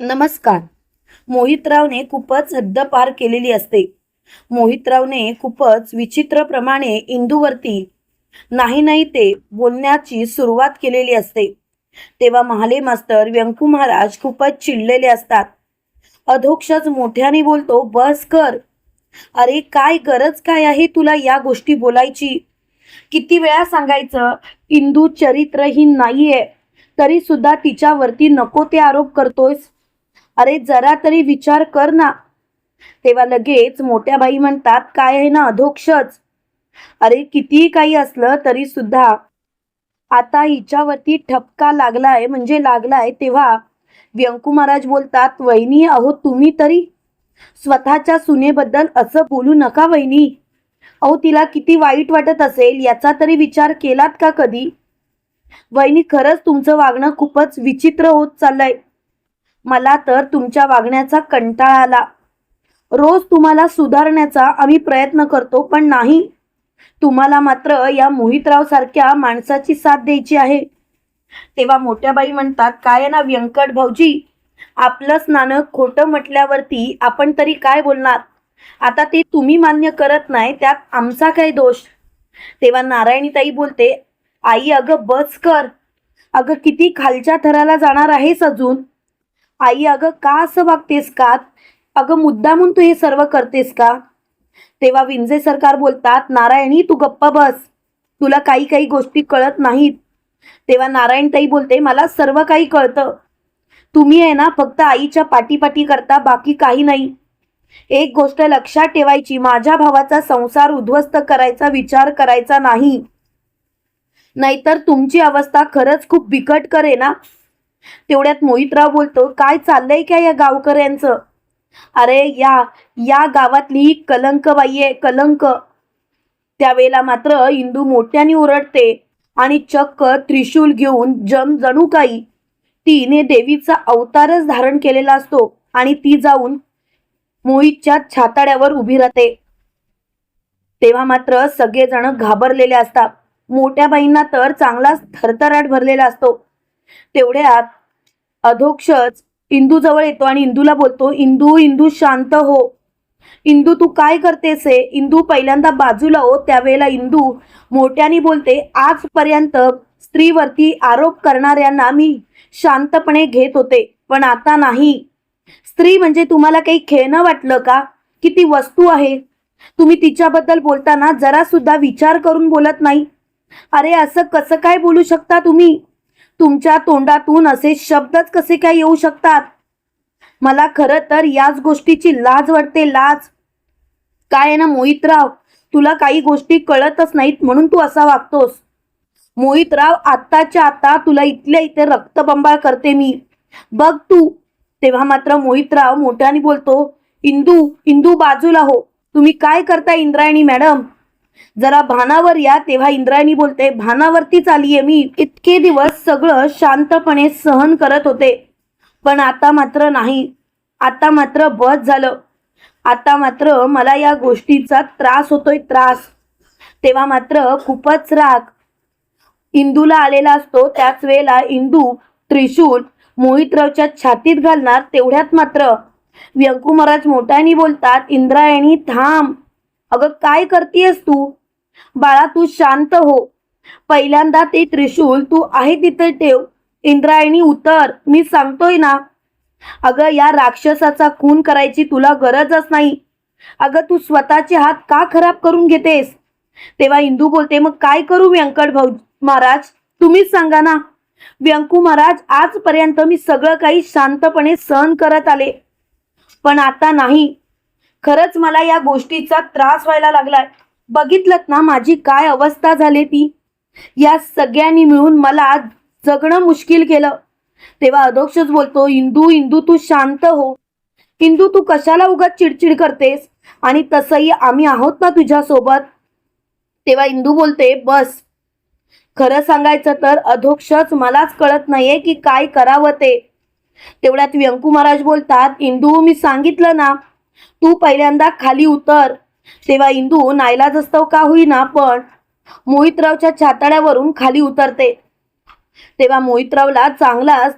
नमस्कार. मोहितरावने खूपच हद्द पार केलेली असते. मोहितरावने खूपच विचित्रप्रमाणे इंदूवरती नाही नाही ते बोलण्याची सुरुवात केलेली असते. तेव्हा महाले मास्तर व्यंकू महाराज खूपच चिडलेले असतात. अधोक्षच मोठ्याने बोलतो बस कर. अरे काय गरज काय आहे तुला या गोष्टी बोलायची? किती वेळा सांगायचं इंदू चरित्रहीन नाहीये. तरी सुद्धा तिच्यावरती नको ते आरोप करतोयस. अरे जरा तरी विचार कर ना. तेव्हा लगेच मोठ्या बाई म्हणतात काय आहे ना अधोक्षच. अरे कितीही काही असलं तरी सुद्धा आता हिच्यावरती ठपका लागलाय म्हणजे लागलाय तेव्हा व्यंकू महाराज बोलतात वहिनी अहो तुम्ही तरी स्वतःच्या सुनेबद्दल असं बोलू नका वहिनी. अहो तिला किती वाईट वाटत असेल याचा तरी विचार केलात का कधी? वहिनी खरंच तुमचं वागणं खूपच विचित्र होत चाललंय. मला तर तुमच्या वागण्याचा कंटाळा आला. रोज तुम्हाला सुधारण्याचा आम्ही प्रयत्न करतो पण नाही. तुम्हाला मात्र या मोहितराव सारख्या माणसाची साथ द्यायची आहे. तेव्हा मोठ्या बाई म्हणतात काय आहे ना व्यंकट भाऊजी? आपलंच नाणं खोटं म्हटल्यावरती आपण तरी काय बोलणार? आता ते तुम्ही मान्य करत नाही त्यात आमचा काय दोष? तेव्हा नारायणीताई बोलते आई अगं बस कर. अगं किती खालच्या थराला जाणार आहेस अजून? आई अगं का असं वागतेस का? अगं मुद्दामून तू हे सर्व करतेस का? तेव्हा विंजे सरकार बोलतात नारायणी तू गप्प बस. तुला काही काही गोष्टी कळत नाहीत. तेव्हा नारायणताई बोलते मला सर्व काही कळतं. तुम्ही आहे ना फक्त आईच्या पाठीपाठी करता बाकी काही नाही. एक गोष्ट लक्षात ठेवायची माझ्या भावाचा संसार उद्ध्वस्त करायचा विचार करायचा नाही. नाहीतर तुमची अवस्था खरंच खूप बिकट करे ना तेवढ्यात मोहितराव बोलतो काय चाललंय काय या गावकऱ्यांचं? अरे या या गावातली कलंक बाई आहे कलंक. त्यावेळेला मात्र इंदू मोठ्याने ओरडते आणि चक्क त्रिशूल घेऊन जम जणू काही. तिने देवीचा अवतारच धारण केलेला असतो आणि ती जाऊन मोहितच्या छाताड्यावर उभी राहते. तेव्हा मात्र सगळेजण घाबरलेले असतात. मोठ्या बाईंना तर चांगलाच थरथराट भरलेला असतो. तेवढ्यात अधोक्षच इंदू जवळ येतो आणि इंदूला बोलतो इंदू इंदू शांत हो. इंदू तू काय करतेस इंदू पहिल्यांदा बाजूला हो. त्यावेळेला इंदू मोठ्याने बोलते आजपर्यंत स्त्रीवरती आरोप करणाऱ्यांना मी शांतपणे घेत होते पण आता नाही. स्त्री म्हणजे तुम्हाला काही खेळणं वाटलं का? की ती वस्तू आहे. तुम्ही तिच्याबद्दल बोलताना जरा सुद्धा विचार करून बोलत नाही. अरे असं कसं काय बोलू शकता तुम्ही? तुमच्या तोंडातून असे शब्दच कसे काय येऊ शकतात? मला खरं तर याच गोष्टीची लाज वाटते लाज. काय आहे ना मोहितराव? तुला काही गोष्टी कळतच नाहीत म्हणून तू असा वागतोस. मोहितराव आत्ताच्या आता तुला इथल्या इथे रक्तबंबाळ करते मी. बघ तू. तेव्हा मात्र मोहितराव मोठ्याने बोलतो इंदू इंदू बाजूला हो. तुम्ही काय करता इंद्रायणी मॅडम? जरा भानावर या तेव्हा इंद्रायणी बोलते भानावरतीच आलीये मी. इतके दिवस सगळं शांतपणे सहन करत होते. पण आता मात्र नाही. आता मात्र बस झालं. आता मात्र मला या गोष्टीचा त्रास होतोय त्रास. तेव्हा मात्र खूपच राग. इंदूला आलेला असतो. त्याच वेळेला इंदू त्रिशूल मोहितरावच्या छातीत घालणार तेवढ्यात मात्र. व्यंकू महाराज मोठ्याने बोलतात इंद्रायणी थांब. अगं काय करतीयस तू? बाळा तू शांत हो. पहिल्यांदा ते त्रिशूल तू आहे तिथे ठेव. इंद्रायणी उतर. मी सांगतोय ना. अगं या राक्षसाचा खून करायची तुला गरजच नाही. अगं तू स्वतःचे हात का खराब करून घेतेस? तेव्हा इंदू बोलते मग काय करू व्यंकट भाऊ महाराज? तुम्हीच सांगा ना. व्यंकू महाराज आजपर्यंत मी सगळं काही शांतपणे सहन करत आले. पण आता नाही. खरंच मला या गोष्टीचा त्रास व्हायला लागलाय. बघितलं ना माझी काय अवस्था झाली ती? या सगळ्यांनी मिळून मला जगणं मुश्किल केलं. तेव्हा अधोक्षच बोलतो इंदू इंदू तू शांत हो. इंदू तू कशाला उगाच चिडचिड करतेस? आणि तसंही आम्ही आहोत ना तुझ्या सोबत तेव्हा इंदू बोलते बस. खरं सांगायचं तर अधोक्षच मलाच कळत नाहीये की काय करावं ते. तेवढ्यात व्यंकू महाराज बोलतात इंदू मी सांगितलं ना तू पहिल्यांदा खाली उतर. तेव्हा इंदू नाईलाजस्तव का होईना पण मोहितरावच्या छाताड्यावरून खाली उतरते. तेव्हा मोहितरावला चांगलाच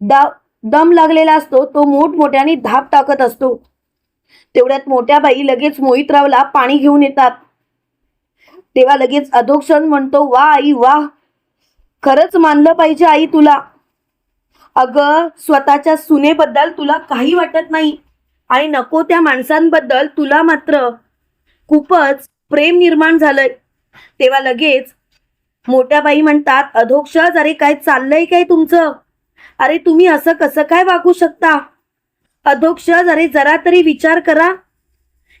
डाव दम लागलेला असतो तो मोठमोठ्याने धाप टाकत असतो. तेवढ्यात मोठ्या बाई लगेच मोहितरावला पाणी घेऊन येतात. तेव्हा लगेच अधोक्षण म्हणतो वा आई वा खरंच मानलं पाहिजे आई तुला. अगं स्वतःच्या सुनेबद्दल तुला काही वाटत नाही आणि नको त्या माणसांबद्दल तुला मात्र खूपच प्रेम निर्माण झालंय. तेव्हा लगेच मोठ्या बाई म्हणतात अधोक्षज अरे काय चाललंय काय तुमचं? अरे तुम्ही असं कसं काय वागू शकता? अधोक्षज अरे जरा तरी विचार करा.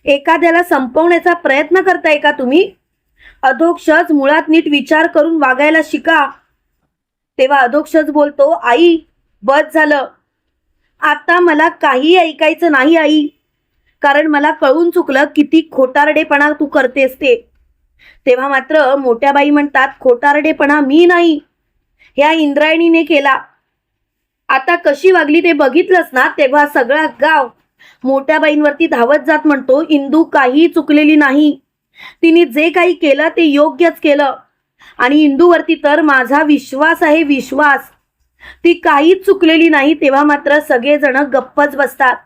एखाद्याला संपवण्याचा प्रयत्न करताय का तुम्ही? अधोक्षज मुळात नीट विचार करून वागायला शिका. तेव्हा अधोक्षज बोलतो आई बस झालं. आता मला काही ऐकायचं नाही आई. कारण मला कळून चुकलं किती खोटारडेपणा तू करतेस ते. तेव्हा मात्र मोठ्या बाई म्हणतात खोटारडेपणा मी नाही. ह्या इंद्रायणीने केला. आता कशी वागली ते बघितलंच ना तेव्हा सगळा गाव मोठ्या बाईंवरती धावत जात म्हणतो इंदू काही चुकलेली नाही. तिने जे काही केलं ते योग्यच केलं. आणि इंदूवरती तर माझा विश्वास आहे विश्वास. ती काहीच चुकलेली नाही. तेव्हा मात्र सगळेजण गप्पच बसतात.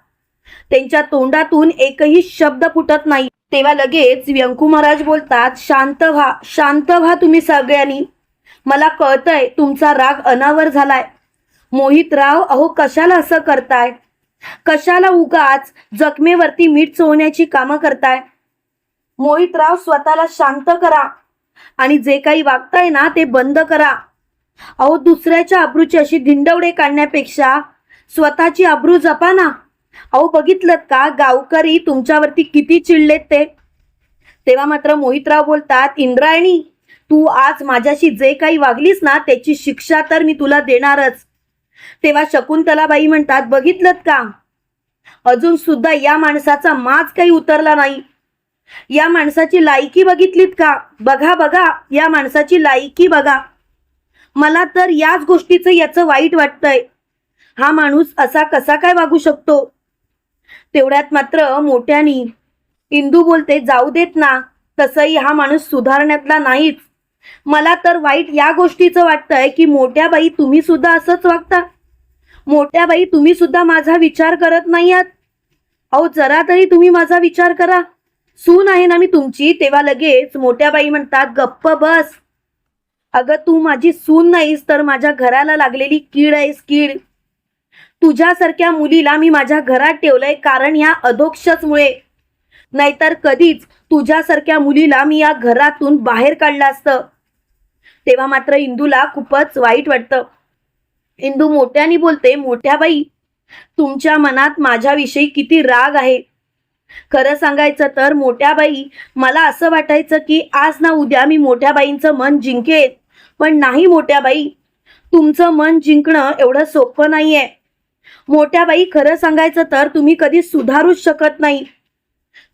त्यांच्या तोंडातून एकही शब्द फुटत नाही. तेव्हा लगेच व्यंकू महाराज बोलतात शांत व्हा शांत व्हा तुम्ही सगळ्यांनी. मला कळतंय तुमचा राग अनावर झालाय. मोहितराव अहो कशाला असं करताय? कशाला उगाच जखमेवरती मीठ चोळण्याची कामं करताय? मोहितराव स्वतःला शांत करा आणि जे काही वागताय ना ते बंद करा. अहो दुसऱ्याच्या अब्रूची अशी धिंडवडे काढण्यापेक्षा स्वतःची अब्रू जपा ना. अहो बघितलं का? गावकरी तुमच्यावरती किती चिडलेत ते? तेव्हा मात्र मोहितराव बोलतात इंद्रायणी तू आज माझ्याशी जे काही वागलीस ना त्याची शिक्षा तर मी तुला देणारच. तेव्हा शकुंतलाबाई म्हणतात बघितलं का? अजून सुद्धा या माणसाचा माज काही उतरला नाही. या माणसाची लायकी बघितलीत का? बघा बघा या माणसाची लायकी बघा. मला तर याच गोष्टीचं याचं वाईट वाटतंय. हा माणूस असा कसा काय वागू शकतो? तेवढ्यात मात्र मोठ्यानी इंदू बोलते जाऊ देत ना तसंही हा माणूस सुधारण्यातला नाहीच. मला तर वाईट या गोष्टीचं वाटतंय की मोठ्या बाई तुम्ही सुद्धा असंच वागता. मोठ्या बाई तुम्ही सुद्धा माझा विचार करत नाही आहात अहो जरा तरी तुम्ही माझा विचार करा. सून आहे ना मी तुमची तेव्हा लगेच मोठ्या बाई म्हणतात गप्प बस. अगं तू माझी सून नाहीस तर माझ्या घराला लागलेली कीड आहेस कीड. तुझ्यासारख्या मुलीला मी माझ्या घरात ठेवलंय कारण या अधोक्षचमुळे. नाहीतर कधीच तुझ्यासारख्या मुलीला मी या घरातून बाहेर काढलं असतं. तेव्हा मात्र इंदूला खूपच वाईट वाटतं. इंदू मोठ्याने बोलते मोठ्या बाई तुमच्या मनात माझ्याविषयी किती राग आहे. खरं सांगायचं तर मोठ्या बाई मला असं वाटायचं की आज ना उद्या मी मोठ्या बाईंचं मन जिंकेन. पण नाही मोठ्या बाई तुमचं मन जिंकणं एवढं सोपं नाहीये. मोठ्या बाई खरं सांगायचं तर तुम्ही कधी सुधारूच शकत नाही.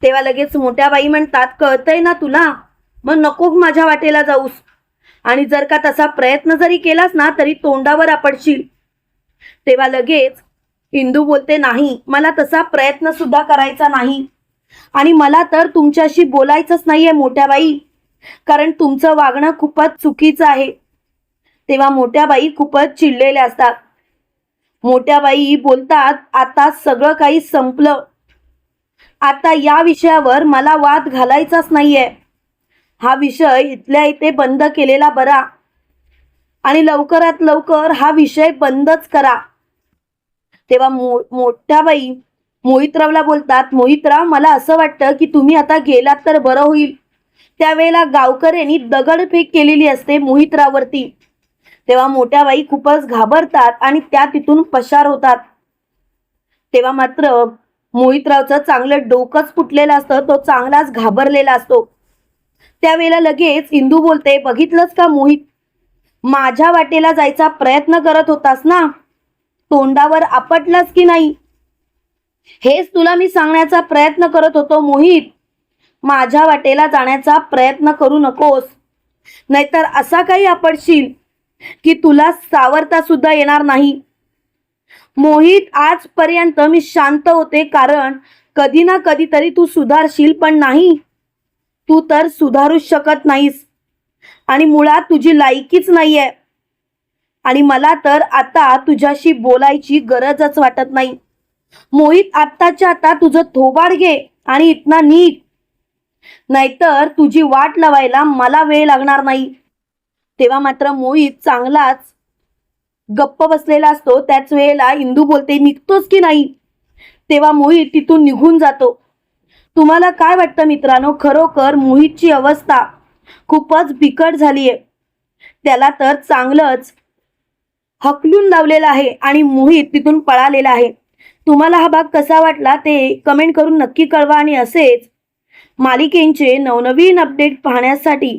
तेव्हा लगेच मोठ्या बाई म्हणतात कळतंय ना तुला? मग नको माझ्या वाटेला जाऊस. आणि जर का तसा प्रयत्न जरी केलास ना तरी तोंडावर आपडशील. तेव्हा लगेच इंदू बोलते नाही मला तसा प्रयत्न सुद्धा करायचा नाही. आणि मला तर तुमच्याशी बोलायचंच नाहीये मोठ्या बाई कारण तुमचं वागणं खूपच चुकीचं आहे. तेव्हा मोठ्या बाई खूपच चिडलेल्या असतात. मोठ्या बाई बोलतात आता सगळं काही संपलं. आता या विषयावर मला वाद घालायचाच नाहीये. हा विषय इथल्या इथे बंद केलेला बरा. आणि लवकरात लवकर हा विषय बंदच करा. तेव्हा मो मोठ्या बाई मोहितरावला बोलतात मोहितराव मला असं वाटतं की तुम्ही आता गेलात तर बरं होईल. त्यावेळेला गावकऱ्यांनी दगडफेक केलेली असते मोहितराववरती. तेव्हा मोठ्या बाई खूपच घाबरतात आणि त्या तिथून पशार होतात. तेव्हा मात्र मोहितरावचं चांगलं डोकंच फुटलेलं असतं तो चांगलाच घाबरलेला असतो. त्यावेळेला लगेच इंदू बोलते बघितलंच का मोहित? माझ्या वाटेला जायचा प्रयत्न करत होतास ना? तोंडावर आपटलास की नाही? हेच तुला मी सांगण्याचा प्रयत्न करत होतो मोहित. माझ्या वाटेला जाण्याचा प्रयत्न करू नकोस. नाहीतर असा काही आपटशील. की तुला सावरता सुद्धा येणार नाही. मोहित आजपर्यंत मी शांत होते कारण कधी ना कधीतरी तू सुधारशील पण नाही. तू तर सुधारूच शकत नाहीस. आणि मुळात तुझी लायकीच नाहीये. आणि मला तर आता तुझ्याशी बोलायची गरजच वाटत नाही. मोहित आत्ताच्या आता तुझं थोबाड घे आणि इतना नीट. नाहीतर तुझी वाट लावायला मला वेळ लागणार नाही. तेव्हा मात्र मोहित चांगलाच गप्प बसलेला असतो. त्याच वेळेला इंदू बोलते निघतोच की नाही? तेव्हा मोहित तिथून निघून जातो. तुम्हाला काय वाटतं मित्रांनो? खरोखर मोहितची अवस्था खूपच बिकट झाली आहे त्याला तर चांगलंच हकलून लावलेलं आहे आणि मोहित तिथून पळालेला आहे. तुम्हाला हा भाग कसा वाटला ते कमेंट करून नक्की कळवा आणि असेच मालिकेंचे नवनवीन अपडेट पाहण्यासाठी